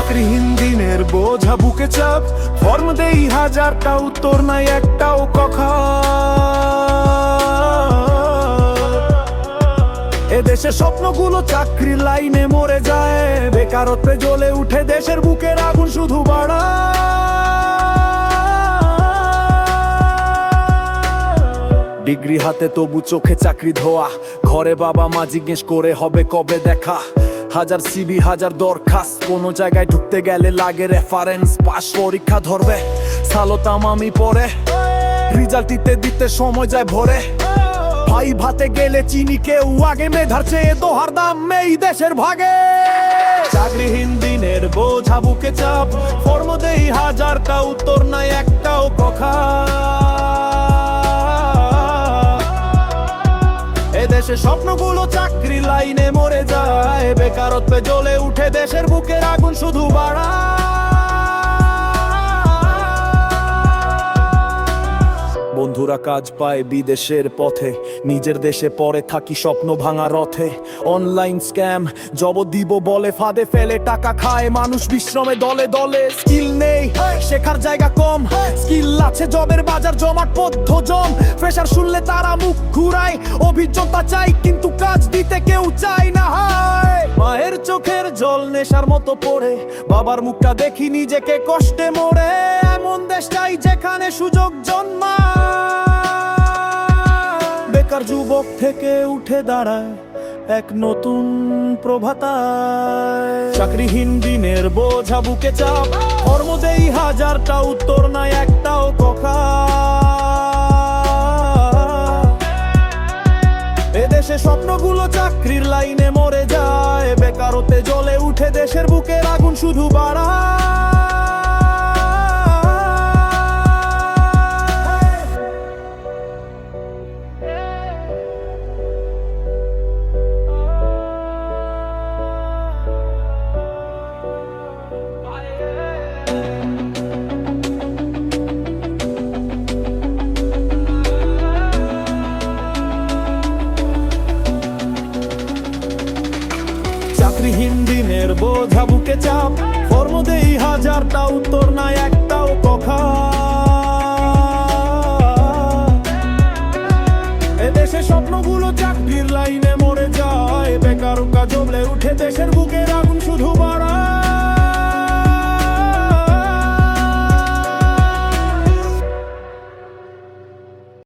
চাকরিহীন দিনের বোঝা বুকে চাপ। ফর্ম দেই হাজারটা উত্তর নাই একটাও কথা। এদেশে স্বপ্নগুলো চাকরি লাইনে মরে যায়। বেকারত্বে জ্বলে উঠে দেশের বুকের আগুন শুধু বাড়া ডিগ্রি হাতে তবু চোখে চাকরি ধোয়া। ঘরে বাবা মা জিজ্ঞেস করে হবে কবে দেখা। হাজার সিবি, হাজার দরখাস্ত। কোনো জায়গায় ঢুকতে গেলে লাগে রেফারেন্স পাস পরীক্ষা ধরবে। সালো তামামি পরে রিজাল্ট দিতে দিতে সময় যায় ভরে। ভাই ভাতে গেলে চিনি কেউ আগে, মেধার চেয়ে দোহার দাম এই দেশের ভাগে। চাকরিহীন দিনের বোঝা বুকে চাপ, ফর্ম দেই হাজারটা, উত্তর নাই একটাও কথা এদেশে স্বপ্নগুলো চাকরি লাইনে মরে যায়। বেকারত্বে জ্বলে উঠে দেশের বুকের আগুন শুধু বাড়া বন্ধুরা কাজ পায় বিদেশের পথে। নিজের দেশে পরে থাকি স্বপ্ন ভাঙা রথে। অনলাইন স্ক্যাম জব দিব বলে ফাঁদে ফেলে টাকা খায়। মানুষ বিশ্রমে দলে দলে স্কিল নেই। শেখার জায়গা কম স্কিল আছে জবের বাজার, জমাট পদ্ধ জম। ফ্রেশার শুনলে তারা মুখ ঘুরায়, অভিজ্ঞতা চাই, কিন্তু কাজ দিতে নেশার মতো পড়ে। বাবার মুখটা দেখি নিজেকে কষ্টে মরে। এমন দেশ চাই যেখানে সুযোগ জন্মায়। বেকার যুবক থেকে উঠে দাঁড়ায় এক নতুন প্রভাতায়। চাকরিহীন দিনের বোঝা বুকে চাপ। কর্ম দেই হাজারটা, উত্তর নাই একটাও কথা। এদেশে স্বপ্নগুলো চাকরির লাইনে মরে যায়। বেকারত্বে জ্বলে উঠে দেশের বুকের আগুন শুধু বাড়ায়। দিনের বোঝা বুকে চাপ। কর্ম দেই হাজারটা, উত্তর না একটাও কথা। এদেশে স্বপ্নগুলো চাকরির লাইনে মরে যায়। বেকার জমলে উঠে দেশের বুকে বাড়ায়